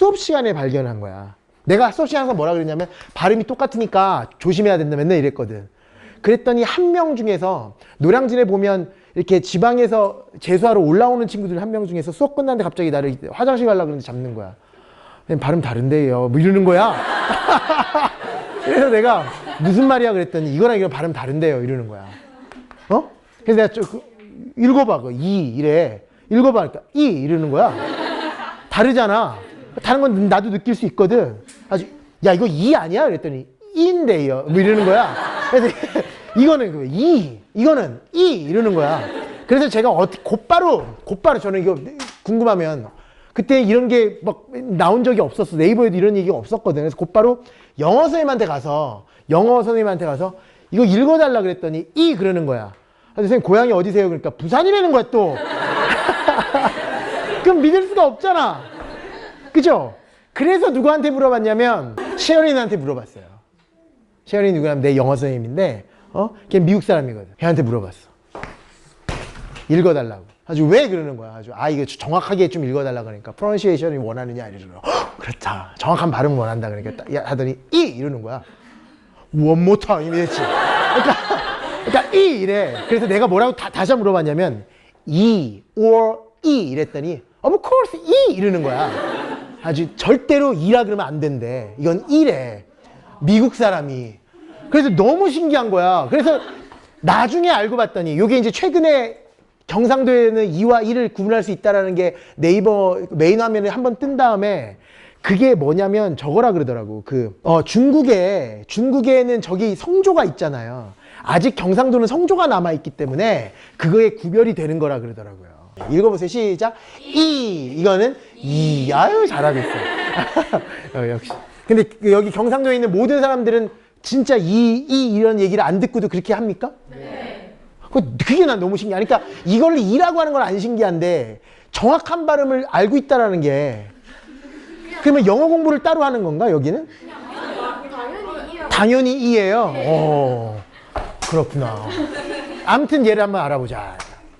수업 시간에 발견한 거야. 내가 수업 시간에서 뭐라 그랬냐면 발음이 똑같으니까 조심해야 된다 맨날 이랬거든. 그랬더니 한 명 중에서 노량진에 보면 이렇게 지방에서 재수하러 올라오는 친구들 한 명 중에서 수업 끝났는데 갑자기 나를 화장실 가려고 그러는데 잡는 거야. 발음 다른데요. 뭐 이러는 거야. 그래서 내가 무슨 말이야 그랬더니 이거랑 이거 발음 다른데요. 이러는 거야. 어? 그래서 내가 좀 그, 읽어봐. 그 이, 이래. 읽어봐. 그러니까 이 이러는 거야. 다르잖아. 다른 건 나도 느낄 수 있거든. 아주 야 이거 이 아니야? 그랬더니 이인데요. 뭐 이러는 거야. 그래서 이거는 그 이, 이거는 이 이러는 거야. 그래서 제가 어떻게 곧바로 곧바로 저는 이거 궁금하면 그때 이런 게 막 나온 적이 없었어. 네이버에도 이런 얘기가 없었거든. 그래서 곧바로 영어 선생님한테 가서 영어 선생님한테 가서 이거 읽어달라 그랬더니 이 그러는 거야. 선생님 고향이 어디세요? 그러니까 부산이라는 거야 또. 그럼 믿을 수가 없잖아. 그죠? 그래서 누구한테 물어봤냐면 시어린한테 물어봤어요. 시어린 누구냐면 내 영어 선생님인데 어? 걔 미국 사람이거든. 걔한테 물어봤어. 읽어달라고. 아주 왜 그러는 거야? 아주 아 이거 정확하게 좀 읽어달라 그러니까 프로넌시에이션이 원하느냐 이러더라고. "헉, 그렇다. 정확한 발음 원한다 그러니까 딱 야, 하더니 이 이러는 거야. Time 이랬지. 그러니까 그러니까 이 이래. 그래서 내가 뭐라고 다, 다시 물어봤냐면 이 or 이 이랬더니 of course 이 이러는 거야. 아주 절대로 이라 그러면 안 된대. 이건 이래. 미국 사람이. 그래서 너무 신기한 거야. 그래서 나중에 알고 봤더니 이게 이제 최근에 경상도에는 이와 이를 구분할 수 있다라는 게 네이버 메인 화면에 한번 뜬 다음에 그게 뭐냐면 저거라 그러더라고. 그, 어, 중국에, 중국에는 저기 성조가 있잖아요. 아직 경상도는 성조가 남아 있기 때문에 그거에 구별이 되는 거라 그러더라고요. 읽어보세요. 시작. 이. 이거는 이. 아유, 잘하겠어. 어, 역시. 근데 그 여기 경상도에 있는 모든 사람들은 진짜 이, 이, 이런 얘기를 안 듣고도 그렇게 합니까? 그- 그게 난 너무 신기해. 그러니까 이걸 이라고 하는 건 안 신기한데 정확한 발음을 알고 있다라는 게 그러면 영어 공부를 따로 하는 건가 여기는? 당연히 이예요. 어, 그렇구나. 아무튼 얘를 한번 알아보자.